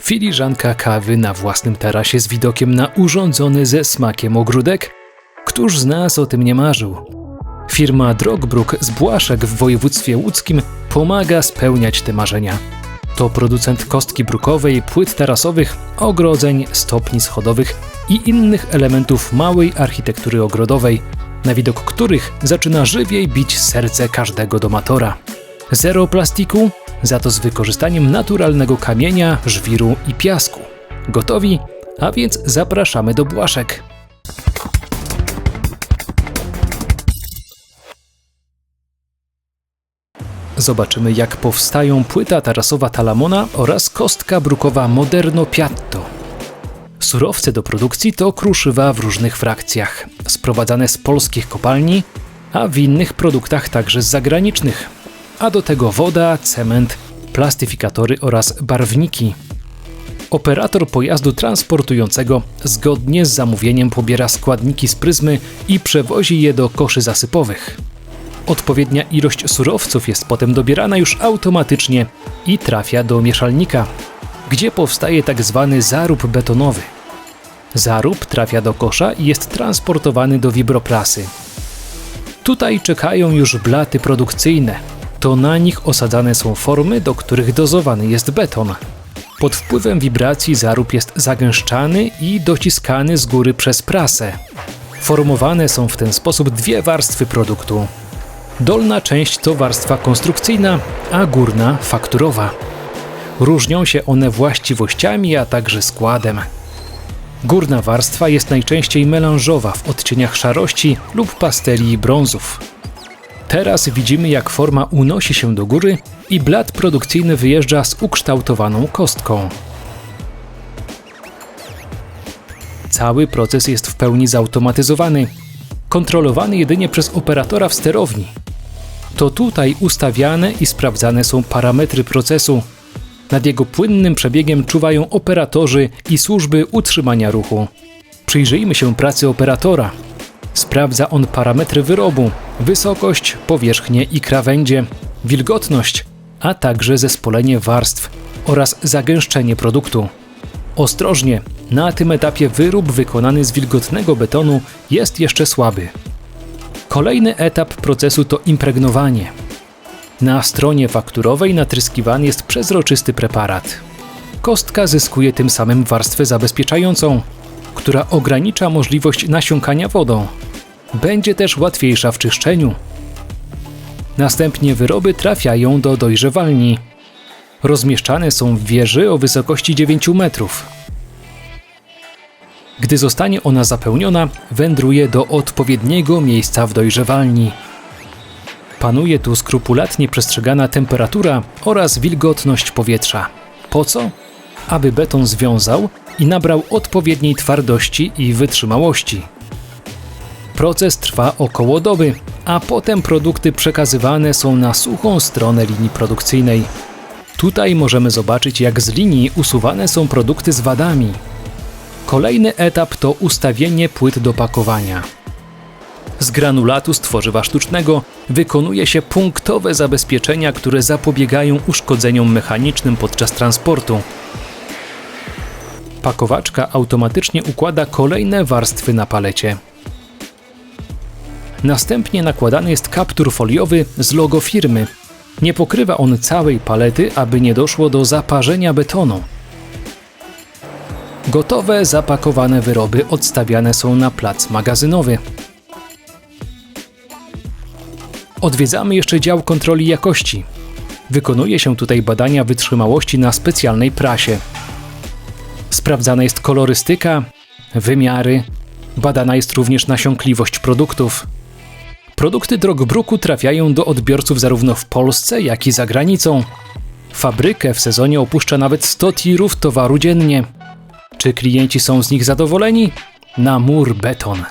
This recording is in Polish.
Filiżanka kawy na własnym tarasie z widokiem na urządzony ze smakiem ogródek? Któż z nas o tym nie marzył? Firma Drogbróg z Błaszek w województwie łódzkim pomaga spełniać te marzenia. To producent kostki brukowej, płyt tarasowych, ogrodzeń, stopni schodowych i innych elementów małej architektury ogrodowej, na widok których zaczyna żywiej bić serce każdego domatora. Zero plastiku, za to z wykorzystaniem naturalnego kamienia, żwiru i piasku. Gotowi? A więc zapraszamy do Błaszek. Zobaczymy, jak powstają płyta tarasowa Talamona oraz kostka brukowa Moderno Piatto. Surowce do produkcji to kruszywa w różnych frakcjach, sprowadzane z polskich kopalni, a w innych produktach także z zagranicznych. A do tego woda, cement, plastyfikatory oraz barwniki. Operator pojazdu transportującego zgodnie z zamówieniem pobiera składniki z pryzmy i przewozi je do koszy zasypowych. Odpowiednia ilość surowców jest potem dobierana już automatycznie i trafia do mieszalnika, gdzie powstaje tak zwany zarób betonowy. Zarób trafia do kosza i jest transportowany do wibroplasy. Tutaj czekają już blaty produkcyjne. To na nich osadzane są formy, do których dozowany jest beton. Pod wpływem wibracji zarób jest zagęszczany i dociskany z góry przez prasę. Formowane są w ten sposób dwie warstwy produktu. Dolna część to warstwa konstrukcyjna, a górna fakturowa. Różnią się one właściwościami, a także składem. Górna warstwa jest najczęściej melanżowa w odcieniach szarości lub pasteli i brązów. Teraz widzimy, jak forma unosi się do góry i blat produkcyjny wyjeżdża z ukształtowaną kostką. Cały proces jest w pełni zautomatyzowany, kontrolowany jedynie przez operatora w sterowni. To tutaj ustawiane i sprawdzane są parametry procesu. Nad jego płynnym przebiegiem czuwają operatorzy i służby utrzymania ruchu. Przyjrzyjmy się pracy operatora. Sprawdza on parametry wyrobu, wysokość, powierzchnię i krawędzie, wilgotność, a także zespolenie warstw oraz zagęszczenie produktu. Ostrożnie, na tym etapie wyrób wykonany z wilgotnego betonu jest jeszcze słaby. Kolejny etap procesu to impregnowanie. Na stronie fakturowej natryskiwany jest przezroczysty preparat. Kostka zyskuje tym samym warstwę zabezpieczającą, która ogranicza możliwość nasiąkania wodą. Będzie też łatwiejsza w czyszczeniu. Następnie wyroby trafiają do dojrzewalni. Rozmieszczane są w wieży o wysokości 9 metrów. Gdy zostanie ona zapełniona, wędruje do odpowiedniego miejsca w dojrzewalni. Panuje tu skrupulatnie przestrzegana temperatura oraz wilgotność powietrza. Po co? Aby beton związał i nabrał odpowiedniej twardości i wytrzymałości. Proces trwa około doby, a potem produkty przekazywane są na suchą stronę linii produkcyjnej. Tutaj możemy zobaczyć, jak z linii usuwane są produkty z wadami. Kolejny etap to ustawienie płyt do pakowania. Z granulatu z tworzywa sztucznego wykonuje się punktowe zabezpieczenia, które zapobiegają uszkodzeniom mechanicznym podczas transportu. Pakowaczka automatycznie układa kolejne warstwy na palecie. Następnie nakładany jest kaptur foliowy z logo firmy. Nie pokrywa on całej palety, aby nie doszło do zaparzenia betonu. Gotowe, zapakowane wyroby odstawiane są na plac magazynowy. Odwiedzamy jeszcze dział kontroli jakości. Wykonuje się tutaj badania wytrzymałości na specjalnej prasie. Sprawdzana jest kolorystyka, wymiary, badana jest również nasiąkliwość produktów. Produkty Drogbruku trafiają do odbiorców zarówno w Polsce, jak i za granicą. Fabrykę w sezonie opuszcza nawet 100 tirów towaru dziennie. Czy klienci są z nich zadowoleni? Na mur beton.